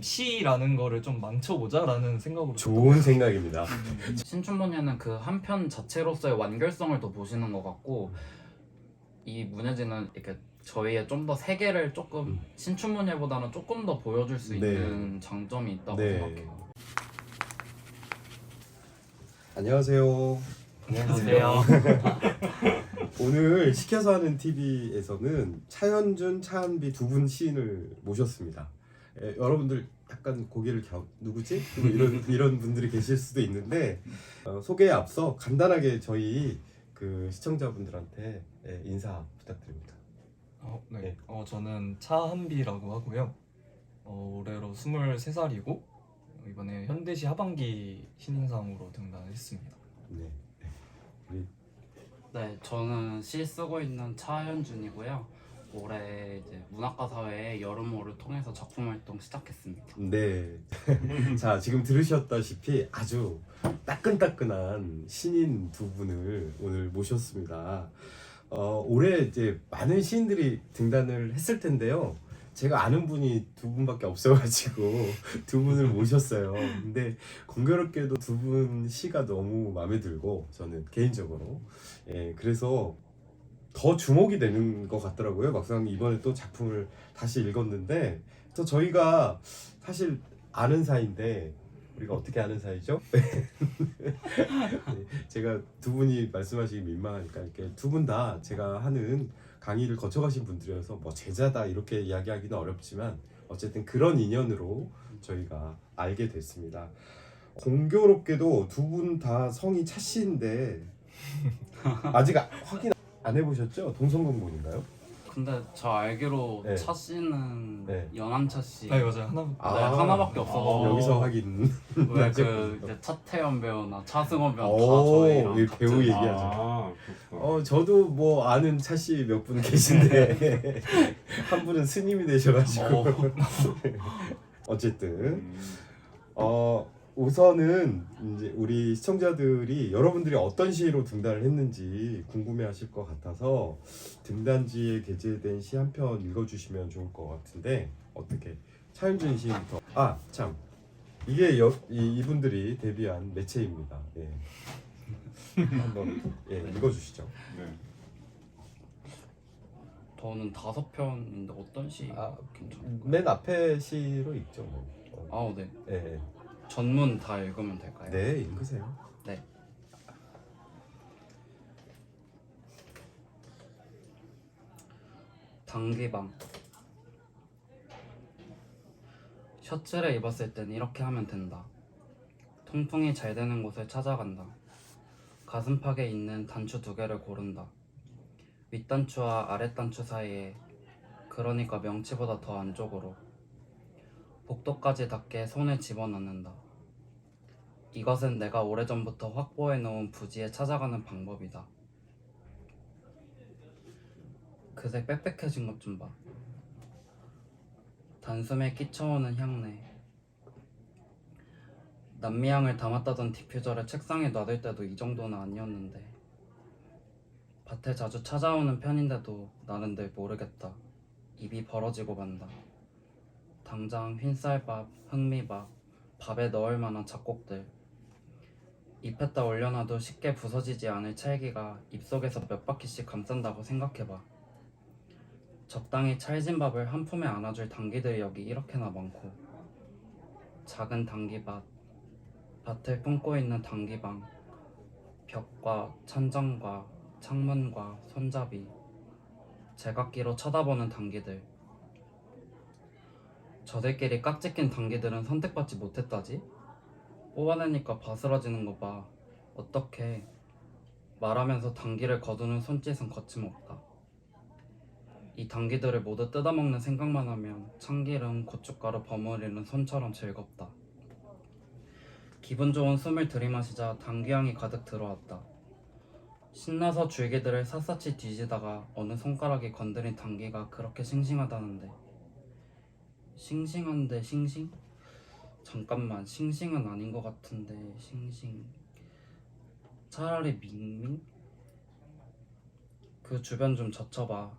좀 시라는 거를 좀 망쳐보자라는 생각으로 좋은 생각입니다. 신춘문예는 그 한 편 자체로서의 완결성을 더 보시는 것 같고 이 문예지는 이렇게 저희의 좀 더 세계를 조금 음. 신춘문예보다는 조금 더 보여줄 수 네. 있는 장점이 있다고 네. 생각해요. 안녕하세요. 안녕하세요. 오늘 시켜서 하는 TV에서는 차현준, 차한비 두 분 시인을 모셨습니다. 에, 여러분들 약간 고개를 갸 누구지? 뭐 이런 이런 분들이 계실 수도 있는데 어, 소개에 앞서 간단하게 저희 그 시청자분들한테 예, 인사 부탁드립니다. 어, 네. 네. 어, 저는 차한비라고 하고요. 어, 올해로 23살이고 이번에 현대시 하반기 신인상으로 등단했습니다. 네. 우리 네, 저는 시 쓰고 있는 차현준이고요. 올해 이제 문학과 사회의 여름호를 통해서 작품 활동 시작했습니다. 네. 자, 지금 들으셨다시피 아주 따끈따끈한 신인 두 분을 오늘 모셨습니다. 어, 올해 이제 많은 시인들이 등단을 했을 텐데요. 제가 아는 분이 두 분밖에 없어가지고 두 분을 모셨어요. 근데 공교롭게도 두 분 시가 너무 마음에 들고 저는 개인적으로 예 그래서 더 주목이 되는 것 같더라고요. 막상 이번에 또 작품을 다시 읽었는데 또 저희가 사실 아는 사이인데 우리가 어떻게 아는 사이죠? 네, 제가 두 분이 말씀하시기 민망하니까 이렇게 두 분 다 제가 하는 강의를 거쳐가신 분들이어서 뭐 제자다 이렇게 이야기하기는 어렵지만 어쨌든 그런 인연으로 저희가 알게 됐습니다. 공교롭게도 두 분 다 성이 차 씨인데 아직 아- 확인 안 해보셨죠? 동성공군인가요? 근데 저 알기로 네. 차 씨는 네. 연암차 씨 네, 맞아요. 하나 네, 아. 하나밖에 없어서 여기서 확인. 왜그 이제 차태현 배우나 차승원 배우 다 오, 저희랑 이 같은 배우 얘기하죠. 아, 그렇구나. 어 저도 뭐 아는 차 씨 몇 분 계신데 한 분은 스님이 되셔가지고 어. 어쨌든 음, 어 우선은 이제 우리 시청자들이 여러분들이 어떤 시로 등단을 했는지 궁금해하실 것 같아서 등단지에 게재된 시 한 편 읽어주시면 좋을 것 같은데 어떻게 차윤준 시부터 아 참 이게 여, 이, 이분들이 데뷔한 매체입니다. 예. 한번 예, 읽어주시죠. 네. 저는 다섯 편인데 어떤 시 아, 괜찮을까요? 맨 앞에 시로 읽죠. 뭐. 어, 아, 네. 예, 예. 전문 다 읽으면 될까요? 네, 읽으세요. 네. 단기방 셔츠를 입었을 땐 이렇게 하면 된다. 통풍이 잘 되는 곳을 찾아간다. 가슴팍에 있는 단추 두 개를 고른다. 윗단추와 아랫단추 사이에 그러니까 명치보다 더 안쪽으로 복도까지 닿게 손을 집어넣는다. 이것은 내가 오래전부터 확보해 놓은 부지에 찾아가는 방법이다. 그새 빽빽해진 것 좀 봐. 단숨에 끼쳐오는 향내. 남미향을 담았다던 디퓨저를 책상에 놔둘 때도 이 정도는 아니었는데. 밭에 자주 찾아오는 편인데도 나는 늘 모르겠다. 입이 벌어지고 만다. 당장 흰쌀밥, 흑미밥, 밥에 넣을 만한 잡곡들. 잎에다 올려놔도 쉽게 부서지지 않을 찰기가 입속에서 몇 바퀴씩 감싼다고 생각해봐. 적당히 찰진 밥을 한 품에 안아줄 당기들이 여기 이렇게나 많고 작은 당기밭, 밭을 품고 있는 당기방, 벽과 천장과 창문과 손잡이, 제각기로 쳐다보는 당기들. 저들끼리 깍지 낀 당기들은 선택받지 못했다지? 뽑아내니까 바스러지는 거 봐. 어떻게 말하면서 당기를 거두는 손짓은 거침없다. 이 당기들을 모두 뜯어먹는 생각만 하면 참기름, 고춧가루 버무리는 손처럼 즐겁다. 기분 좋은 숨을 들이마시자 당귀향이 가득 들어왔다. 신나서 줄기들을 샅샅이 뒤지다가 어느 손가락이 건드린 당귀가 그렇게 싱싱하다는데 싱싱한데 싱싱? 잠깐만 싱싱은 아닌 것 같은데 싱싱 차라리 밍밍? 그 주변 좀 젖혀봐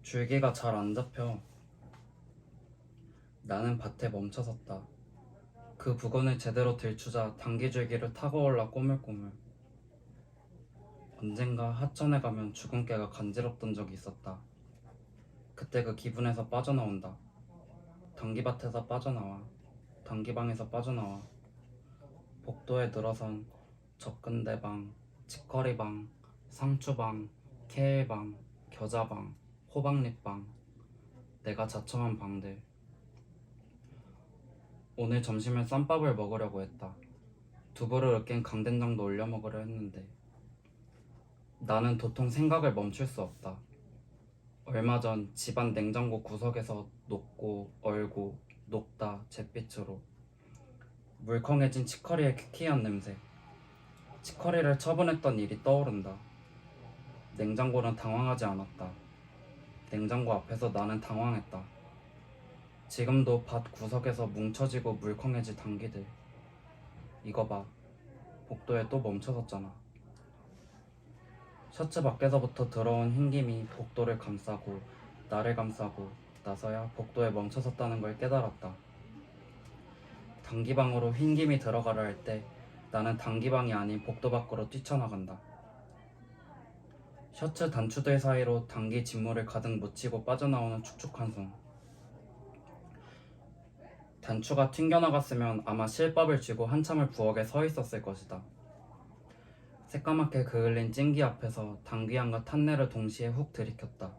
줄기가 잘 안 잡혀 나는 밭에 멈춰섰다. 그 부근을 제대로 들추자 당기줄기를 타고 올라 꼬물꼬물. 언젠가 하천에 가면 죽은 깨가 간지럽던 적이 있었다. 그때 그 기분에서 빠져나온다. 당기밭에서 빠져나와. 당기방에서 빠져나와. 복도에 늘어선 접근대방, 치커리방, 상추방, 케일방, 겨자방, 호박잎방, 내가 자청한 방들. 오늘 점심에 쌈밥을 먹으려고 했다. 두부를 으깬 강된장도 올려 먹으려 했는데 나는 도통 생각을 멈출 수 없다. 얼마 전 집안 냉장고 구석에서 녹고 얼고 녹다 잿빛으로 물컹해진 치커리의 퀴퀴한 냄새 치커리를 처분했던 일이 떠오른다. 냉장고는 당황하지 않았다. 냉장고 앞에서 나는 당황했다. 지금도 밭 구석에서 뭉쳐지고 물컹해진 당기들. 이거 봐. 복도에 또 멈춰섰잖아. 셔츠 밖에서부터 들어온 흰김이 복도를 감싸고 나를 감싸고 나서야 복도에 멈춰섰다는 걸 깨달았다. 단기방으로 흰김이 들어가려 할 때 나는 단기방이 아닌 복도 밖으로 뛰쳐나간다. 셔츠 단추들 사이로 단기 진물을 가득 묻히고 빠져나오는 축축한 손. 단추가 튕겨나갔으면 아마 실밥을 쥐고 한참을 부엌에 서 있었을 것이다. 새까맣게 그을린 찜기 앞에서 당귀향과 탄내를 동시에 훅 들이켰다.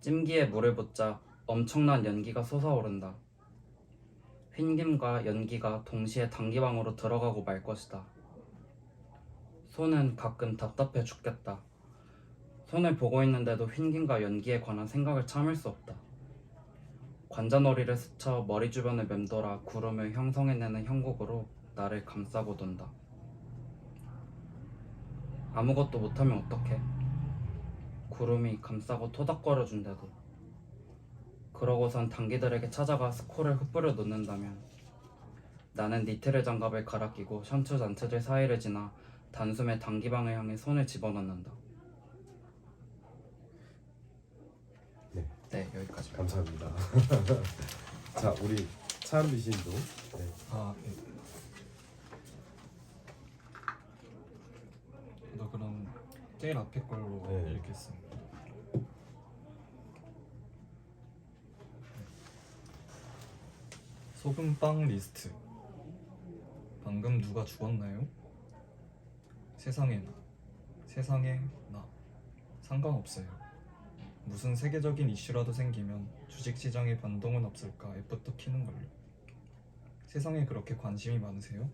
찜기에 물을 붓자 엄청난 연기가 솟아오른다. 흰김과 연기가 동시에 당기방으로 들어가고 말 것이다. 손은 가끔 답답해 죽겠다. 손을 보고 있는데도 흰김과 연기에 관한 생각을 참을 수 없다. 관자놀이를 스쳐 머리 주변을 맴돌아 구름을 형성해내는 형국으로 나를 감싸고 돈다. 아무것도 못하면 어떡해? 구름이 감싸고 토닥거려준대도. 그러고선 단기들에게 찾아가 스코를 흩뿌려 놓는다면 나는 니트를 장갑을 갈아 끼고 션츠 잔체들 사이를 지나 단숨에 단기방을 향해 손을 집어넣는다. 네. 네, 여기까지. 감사합니다. 자, 우리 차은비 시인도 네. 아, 네. 저도 그럼 제일 앞에 걸로 네. 읽겠습니다. 소금빵 리스트. 방금 누가 죽었나요? 세상에 나. 세상에 나. 상관없어요. 무슨 세계적인 이슈라도 생기면 주식시장에 반동은 없을까 애부터 키는 걸요. 세상에 그렇게 관심이 많으세요?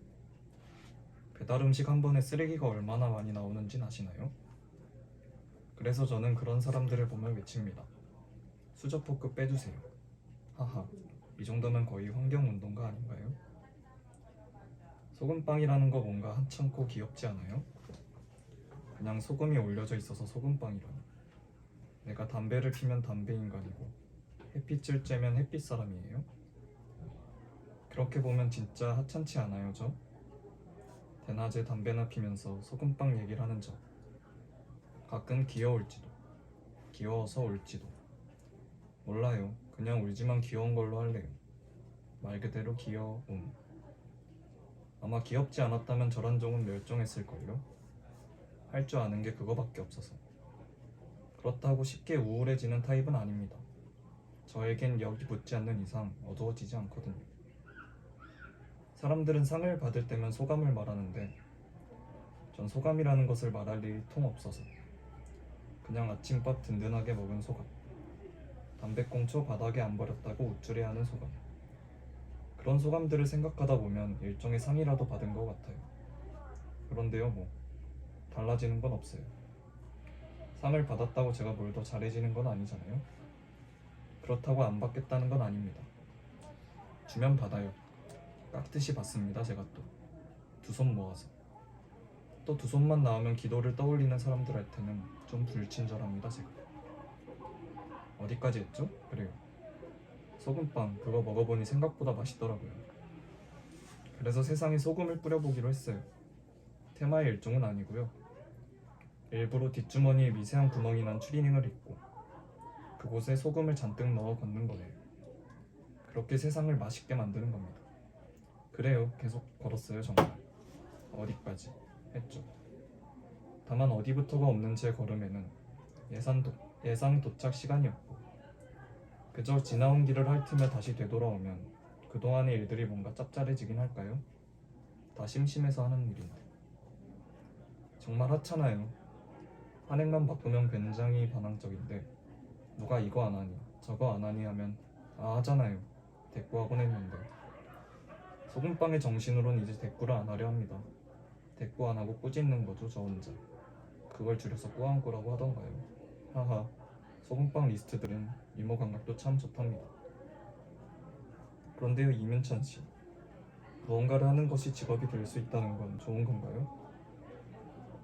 배달 음식 한 번에 쓰레기가 얼마나 많이 나오는지 아시나요? 그래서 저는 그런 사람들을 보면 외칩니다. 수저 포크 빼주세요. 하하, 이 정도면 거의 환경운동가 아닌가요? 소금빵이라는 거 뭔가 한참고 귀엽지 않아요? 그냥 소금이 올려져 있어서 소금빵이라니. 내가 담배를 피면 담배 인간이고 햇빛을 쬐면 햇빛 사람이에요? 그렇게 보면 진짜 하찮지 않아요, 저? 대낮에 담배나 피면서 소금빵 얘기를 하는 저. 가끔 귀여울지도. 귀여워서 울지도. 몰라요. 그냥 울지만 귀여운 걸로 할래요. 말 그대로 귀여움. 아마 귀엽지 않았다면 저런 종은 멸종했을걸요? 할 줄 아는 게 그거밖에 없어서. 그렇다고 쉽게 우울해지는 타입은 아닙니다. 저에겐 여기 붙지 않는 이상 어두워지지 않거든요. 사람들은 상을 받을 때면 소감을 말하는데 전 소감이라는 것을 말할 일이 통 없어서 그냥 아침밥 든든하게 먹은 소감. 담배꽁초 바닥에 안 버렸다고 우쭐해하는 소감. 그런 소감들을 생각하다 보면 일종의 상이라도 받은 것 같아요. 그런데요 뭐. 달라지는 건 없어요. 상을 받았다고 제가 뭘 더 잘해지는 건 아니잖아요. 그렇다고 안 받겠다는 건 아닙니다. 주면 받아요. 깍듯이 받습니다 제가 또. 두 손 모아서 또 두 손만 나오면 기도를 떠올리는 사람들한테는 좀 불친절합니다 제가 어디까지 했죠? 그래요 소금빵 그거 먹어보니 생각보다 맛있더라고요 그래서 세상에 소금을 뿌려보기로 했어요 테마의 일종은 아니고요 일부러 뒷주머니에 미세한 구멍이 난 추리닝을 입고 그곳에 소금을 잔뜩 넣어 걷는 거예요 그렇게 세상을 맛있게 만드는 겁니다. 그래요. 계속 걸었어요, 정말. 어디까지 했죠. 다만 어디부터가 없는 제 걸음에는 예산 도, 예상 도착 시간이었고 그저 지나온 길을 핥으며 다시 되돌아오면 그동안의 일들이 뭔가 짭짤해지긴 할까요? 다 심심해서 하는 일인데 정말 하찮아요. 한 행만 바꾸면 굉장히 반항적인데 누가 이거 안 하니 저거 안 하니 하면 아 하잖아요. 대꾸하곤 했는데 소금빵의 정신으론 이제 대꾸를 안 하려 합니다. 대꾸 안 하고 꾸짖는 거죠 저 혼자. 그걸 줄여서 꾸안꾸라고 하던가요. 하하. 소금빵 리스트들은 유머 감각도 참 좋답니다. 그런데요 이민찬 씨, 무언가를 하는 것이 직업이 될 수 있다는 건 좋은 건가요?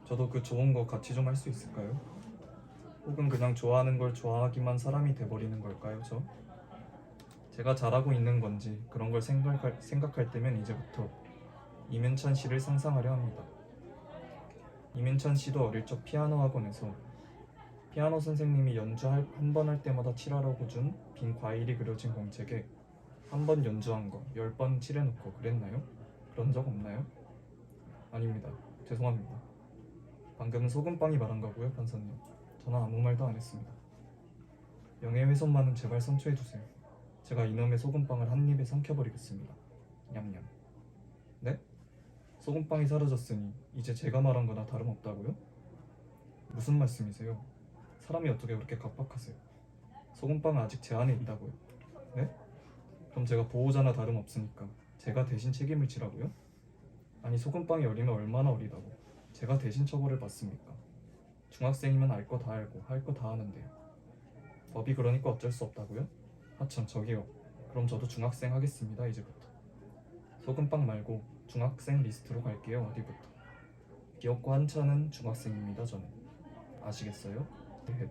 저도 그 좋은 거 같이 좀 할 수 있을까요? 혹은 그냥 좋아하는 걸 좋아하기만 사람이 돼버리는 걸까요, 저? 제가 잘하고 있는 건지 그런 걸 생각할, 생각할 때면 이제부터 이민찬 씨를 상상하려 합니다. 이민찬 씨도 어릴 적 피아노 학원에서 피아노 선생님이 연주 한 번 할 때마다 칠하라고 준 빈 과일이 그려진 공책에 한 번 연주한 거 열 번 칠해놓고 그랬나요? 그런 적 없나요? 아닙니다. 죄송합니다. 방금 소금빵이 말한 거고요, 판사님. 저는 아무 말도 안 했습니다. 명예훼손만은 제발 선처해 주세요. 제가 이놈의 소금빵을 한 입에 삼켜버리겠습니다. 냠냠. 네? 소금빵이 사라졌으니 이제 제가 말한 거나 다름없다고요? 무슨 말씀이세요? 사람이 어떻게 그렇게 각박하세요? 소금빵은 아직 제 안에 있다고요. 네? 그럼 제가 보호자나 다름없으니까 제가 대신 책임을 지라고요? 아니 소금빵이 어리면 얼마나 어리다고 제가 대신 처벌을 받습니까? 중학생이면 알 거 다 알고 할 거 다 하는데요. 법이 그러니까 어쩔 수 없다고요? 하참 저기요. 그럼 저도 중학생 하겠습니다 이제부터. 소금빵 말고 중학생 리스트로 갈게요 어디부터. 귀엽고 한차는 중학생입니다 저는. 아시겠어요? 네.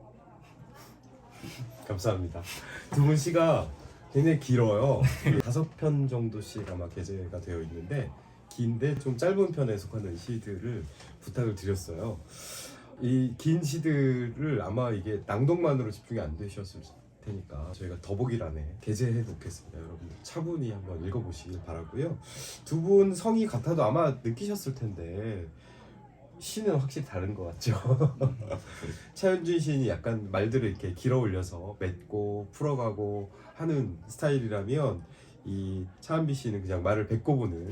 감사합니다. 두 분 시가 굉장히 길어요. 다섯 편 정도씩 아마 게재가 되어 있는데 긴데 좀 짧은 편에 속하는 시들을 부탁을 드렸어요. 이 긴 시들을 아마 이게 낭독만으로 집중이 안 되셨을 테니까 저희가 더보기란에 게재해 놓겠습니다. 여러분 차분히 한번 읽어보시길 바라고요. 두 분 성이 같아도 아마 느끼셨을 텐데 시는 확실히 다른 것 같죠. 차현준 시인이 약간 말들을 이렇게 길어 올려서 맺고 풀어가고 하는 스타일이라면 이 차한비 씨는 그냥 말을 뱉고 보는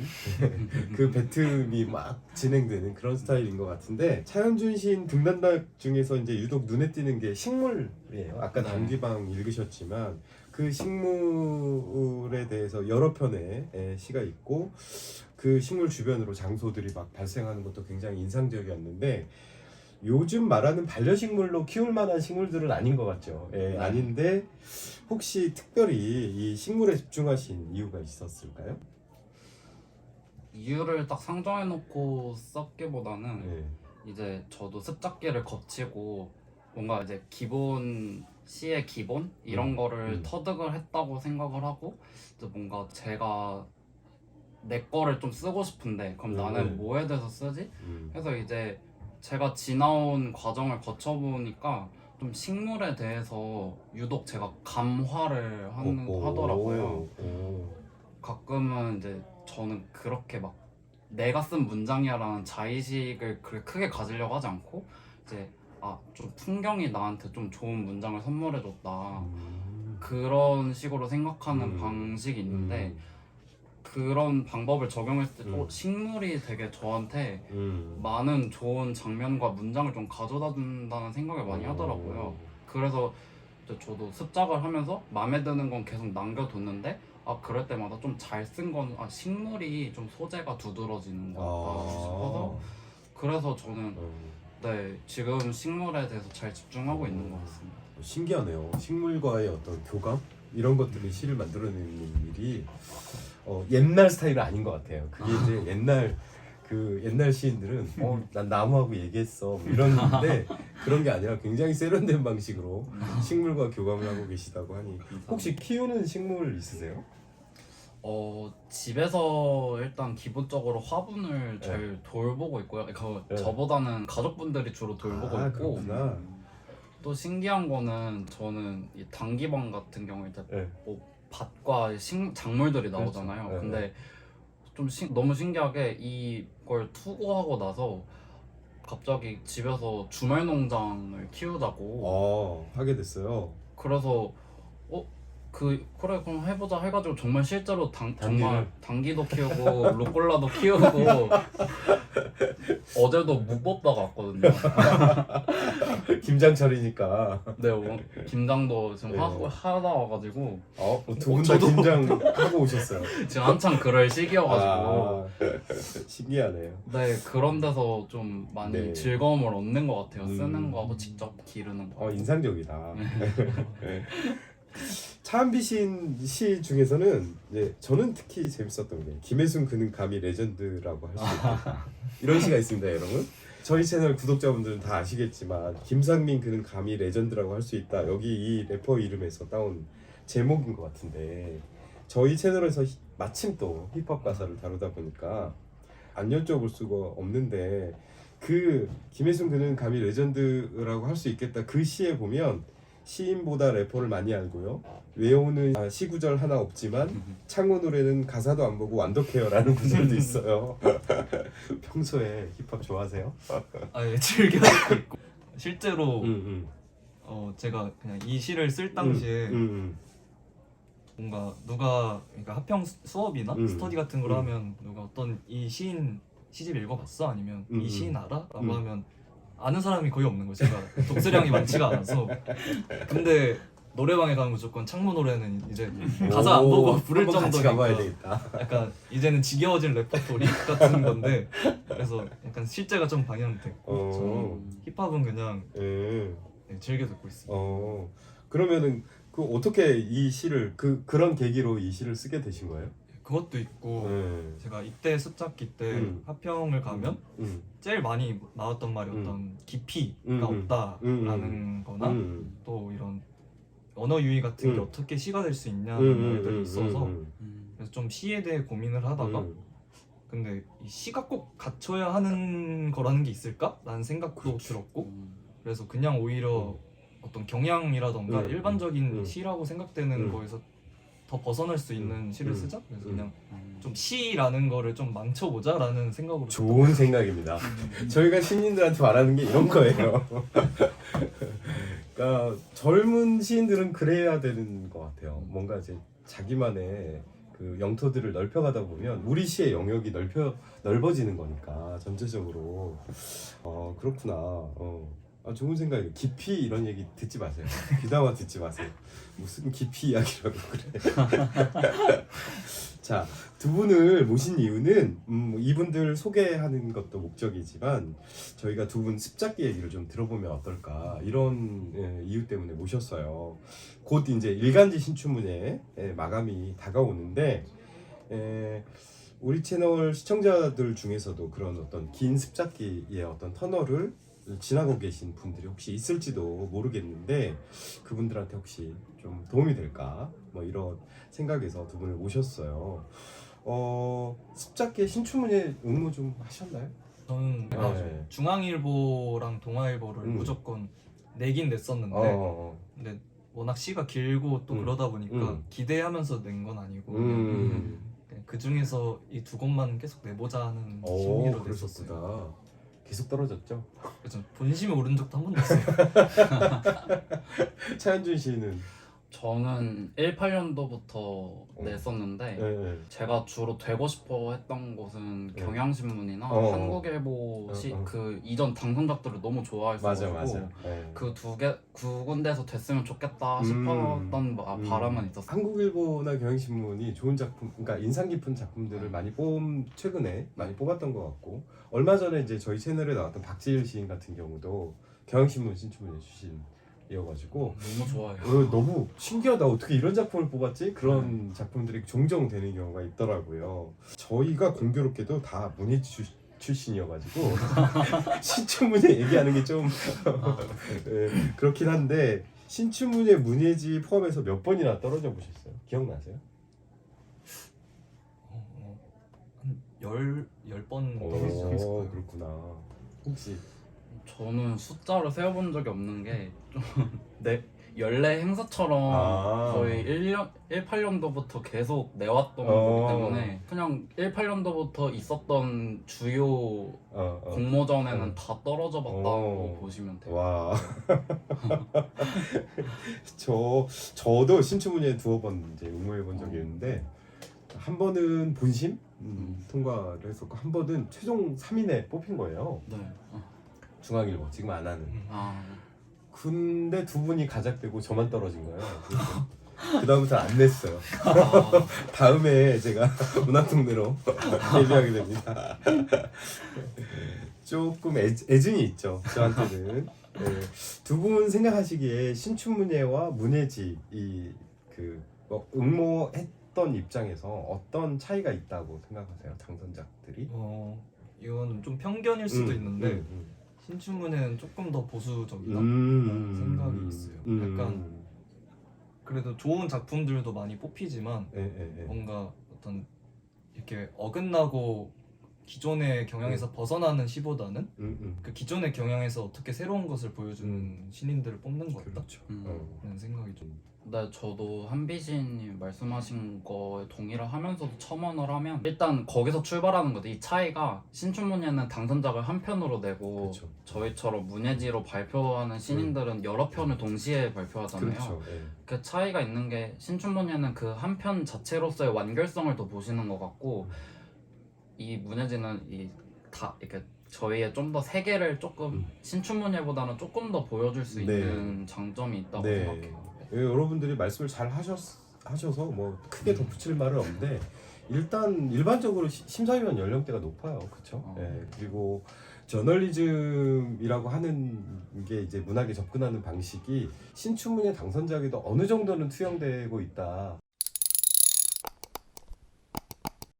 그 뱉음이 막 진행되는 그런 스타일인 것 같은데 차현준 시인 등단락 중에서 이제 유독 눈에 띄는 게 식물이에요. 아까 네. 단기방 읽으셨지만 그 식물에 대해서 여러 편의 예, 시가 있고 그 식물 주변으로 장소들이 막 발생하는 것도 굉장히 인상적이었는데 요즘 말하는 반려식물로 키울 만한 식물들은 아닌 것 같죠. 예, 네. 아닌데 혹시 특별히 이 식물에 집중하신 이유가 있었을까요? 이유를 딱 상정해놓고 썼기보다는 예. 이제 저도 습작기를 거치고 뭔가 이제 기본 시의 기본 이런 음, 거를 음. 터득을 했다고 생각을 하고 이제 뭔가 제가 내 거를 좀 쓰고 싶은데 그럼 음, 나는 음. 뭐에 대해서 쓰지? 음. 그래서 이제 제가 지나온 과정을 거쳐보니까 좀 식물에 대해서 유독 제가 감화를 하는, 오, 오, 하더라고요. 오. 가끔은 이제 저는 그렇게 막 내가 쓴 문장이야라는 자의식을 그렇게 크게 가지려고 하지 않고 이제 아 좀 풍경이 나한테 좀 좋은 문장을 선물해줬다 음. 그런 식으로 생각하는 음. 방식이 있는데 음. 그런 방법을 적용했을 때또 음. 식물이 되게 저한테 음. 많은 좋은 장면과 문장을 좀 가져다 준다는 생각을 많이 하더라고요. 그래서 이제 저도 습작을 하면서 마음에 드는 건 계속 남겨뒀는데 아 그럴 때마다 좀 잘 쓴 건 아 식물이 좀 소재가 두드러지는 것 같다 싶어서 그래서 저는 어. 네 지금 식물에 대해서 잘 집중하고 있는 것 같습니다. 신기하네요. 식물과의 어떤 교감 이런 것들이 시를 만들어내는 일이 어, 옛날 스타일은 아닌 것 같아요. 그게 이제 옛날 그 옛날 시인들은 어, 난 나무하고 얘기했어 뭐 이러는데 그런 게 아니라 굉장히 세련된 방식으로 식물과 교감을 하고 계시다고 하니 혹시 키우는 식물 있으세요? 어 집에서 일단 기본적으로 화분을 잘 돌보고 있고요. 그 네. 저보다는 가족분들이 주로 돌보고 아, 있고 그렇구나. 또 신기한 거는 저는 이 단기방 같은 경우에 이제 네. 뭐 밭과 식, 작물들이 나오잖아요. 그렇죠. 네. 근데 좀 신- 너무 신기하게 이걸 투고하고 나서 갑자기 집에서 주말 농장을 키우자고 어 하게 됐어요. 그래서 어? 그 그래 그럼 해보자 해가지고 정말 실제로 당, 정말 당기도 키우고 루꼴라도 키우고 어제도 묵 뽑다가 왔거든요. 김장철이니까. 네, 어, 김장도 지금 네. 하, 하다 와가지고 어, 두분다 저도- 김장 하고 오셨어요. 지금 한창 그럴 시기여가지고 아, 신기하네요. 네 그런 데서 좀 많이 네. 즐거움을 얻는 것 같아요. 쓰는 음. 거하고 직접 기르는 거. 어 인상적이다. 네. 차한비 시인 시 중에서는 이제 저는 특히 재밌었던 게 김혜순 그는 감히 레전드라고 할 수 있다. 이런 시가 있습니다, 여러분. 저희 채널 구독자분들은 다 아시겠지만 김상민 그는 감히 레전드라고 할 수 있다. 여기 이 래퍼 이름에서 따온 제목인 것 같은데 저희 채널에서 히- 마침 또 힙합 가사를 다루다 보니까 안 여쭤볼 수가 없는데 그 김혜순 그는 감히 레전드라고 할 수 있겠다. 그 시에 보면 시인보다 래퍼를 많이 알고요. 외우는 아, 시 구절 하나 없지만 창호 노래는 가사도 안 보고 완독해요라는 구절도 있어요. 평소에 힙합 좋아하세요? 아예 즐겨 듣고 있고 실제로 응, 어 제가 그냥 이 시를 쓸 응. 당시에 응, 응. 뭔가 누가 그러니까 합평 수- 수업이나 음. 스터디 같은 걸 음. 하면 누가 어떤 이 시인 시집 읽어봤어 아니면 음, 이 음. 시인 알아?라고 음. 하면 아는 사람이 거의 없는 거예요. 제가 독서량이 많지가 않아서 근데 노래방에 가면 무조건 창모 노래는 이제 가사 안 오, 보고 부를 가봐야 정도니까 되겠다. 약간 이제는 지겨워진 레퍼토리 같은 건데 그래서 약간 실제가 좀 방향됐고 어. 저는 힙합은 그냥 예. 네, 즐겨 듣고 있습니다. 어. 그러면은 그 어떻게 이 시를 그 그런 계기로 이 시를 쓰게 되신 거예요? 그것도 있고 예. 제가 이때 숫잡기 때 음. 하평을 가면 음. 제일 많이 나왔던 말이 어떤 깊이가 음, 음. 없다라는 거나 음. 또 이런 언어 유희 같은 게 음. 어떻게 시가 될수 음, 있냐는 음, 말들이 음, 있어서 음, 음. 그래서 좀 시에 대해 고민을 하다가 음. 근데 이 시가 꼭 갖춰야 하는 거라는 게 있을까? 라는 생각도. 들었고 음. 그래서 그냥 오히려 어떤 경향이라던가 음, 일반적인 음. 시라고 생각되는 음. 거에서 더 벗어날 수 있는 음, 시를 음, 쓰자 그래서 음. 그냥 음. 좀 시라는 거를 좀 망쳐보자라는 생각으로 좋은 생각입니다. 저희가 시인들한테 말하는 게 이런 거예요. 그러니까 젊은 시인들은 그래야 되는 것 같아요. 뭔가 이제 자기만의 그 영토들을 넓혀가다 보면 우리 시의 영역이 넓혀 넓어지는 거니까 전체적으로 어 그렇구나. 어. 아 좋은 생각이에요. 깊이 이런 얘기 듣지 마세요. 귀담아 듣지 마세요. 무슨 깊이 이야기라고 그래. 자, 두 분을 모신 이유는 음, 이분들 소개하는 것도 목적이지만 저희가 두 분 습작기 얘기를 좀 들어보면 어떨까 이런 예, 이유 때문에 모셨어요. 곧 이제 일간지 신춘문예 예, 마감이 다가오는데 예, 우리 채널 시청자들 중에서도 그런 어떤 긴 습작기의 어떤 터널을 지나고 계신 분들이 혹시 있을지도 모르겠는데 그분들한테 혹시 좀 도움이 될까 뭐 이런 생각에서 두 분을 모셨어요. 어 습작계 신춘문예 응모 좀 하셨나요? 저는 네. 아, 중앙일보랑 동아일보를 음. 무조건 내긴 냈었는데 어, 어, 근데 워낙 시가 길고 또 음. 그러다 보니까 음. 기대하면서 낸 건 아니고 어. 음. 그 중에서 이두 곳만 계속 내보자 하는 오 심리로 냈었어요. 그러셨구나. 계속 떨어졌죠. 그래서 본심에 오른 적도 한 번도 없어요. 차현준 씨는 저는 18년도부터 냈었는데 예, 예. 제가 주로 되고 싶어 했던 곳은 네. 경향신문이나 어. 한국일보 어, 시, 어. 그 이전 당선작들을 너무 맞아 좋아했어가지고 맞아. 예. 그두개두 군데에서 됐으면 좋겠다 음. 싶었던 바- 음. 바람은 있었어요. 한국일보나 경향신문이 좋은 작품, 그러니까 인상 깊은 작품들을 많이 뽑 최근에 많이 뽑았던 것 같고 얼마 전에 이제 저희 채널에 나왔던 박지일 시인 같은 경우도 경향신문 신춘문예 출신 이어가지고 너무 좋아해요. 어, 너무 신기하다 어떻게 이런 작품을 뽑았지 그런 작품들이 종종 되는 경우가 있더라고요. 저희가 공교롭게도 다 문예 출, 출신이어가지고 신춘문예 얘기하는 게좀 예, 그렇긴 한데 신춘문예 문예지 포함해서 몇 번이나 떨어져 보셨어요? 기억나세요? 어, 어, 한열열 번 오, 떨어진 적 있을 거예요. 그렇구나. 혹시 저는 숫자를 세어본 적이 없는 게좀 네, 연례 행사처럼 아. 거의 1년 18년도부터 계속 내왔던 어. 거기 때문에 그냥 18년도부터 있었던 주요 어, 어. 공모전에는 어. 다 떨어져 봤다고 어. 보시면 돼요. 와. 저 저도 신춘문예 두어 번 이제 응모해 본 적이 있는데 한 번은 본심 음, 통과를 했었고 한 번은 최종 3인에 뽑힌 거예요. 네. 어. 중앙일보 지금 안 하는. 아, 근데 두 분이 가작되고 저만 떨어진 거예요. 그 다음부터 안 냈어요. 아, 다음에 제가 문학동네로 데뷔하게 됩니다. 조금 애, 애증이 있죠. 저한테는. 네. 두분 생각하시기에 신춘문예와 문예지 이그 어, 응모했던 입장에서 어떤 차이가 있다고 생각하세요, 당선자들이? 어 이건 좀 편견일 수도 음, 있는데 음, 신춘문예는 조금 더 보수적이다. 음, 생각이 있어요. 약간 그래도 좋은 작품들도 많이 뽑히지만 예, 예, 예. 뭔가 어떤 이렇게 어긋나고 기존의 경향에서 벗어나는 시보다는 음, 음. 그 기존의 경향에서 어떻게 새로운 것을 보여주는 신인들을 뽑는 거였다. 그렇죠. 음. 어. 생각이 좀 네, 저도 한비진님 말씀하신 거에 동의를 하면서도 첨언을 하면 일단 거기서 출발하는 거죠. 이 차이가 신춘문예는 당선작을 한 편으로 내고 그렇죠. 저희처럼 문예지로 발표하는 신인들은 여러 편을 동시에 발표하잖아요. 그렇죠. 예. 그 차이가 있는 게 신춘문예는 그 한 편 자체로서의 완결성을 더 보시는 것 같고 이 문예지는 이 다 이렇게 저희의 좀 더 세계를 조금 음. 신춘문예보다는 조금 더 보여줄 수 네. 있는 장점이 있다고 네. 생각해요. 예, 여러분들이 말씀을 잘 하셨, 하셔서 뭐 크게 덧붙일 말은 없는데 일단 일반적으로 시- 심사위원 연령대가 높아요, 그렇죠? 어. 예, 그리고 저널리즘이라고 하는 게 이제 문학에 접근하는 방식이 신춘문예 당선작에도 어느 정도는 투영되고 있다.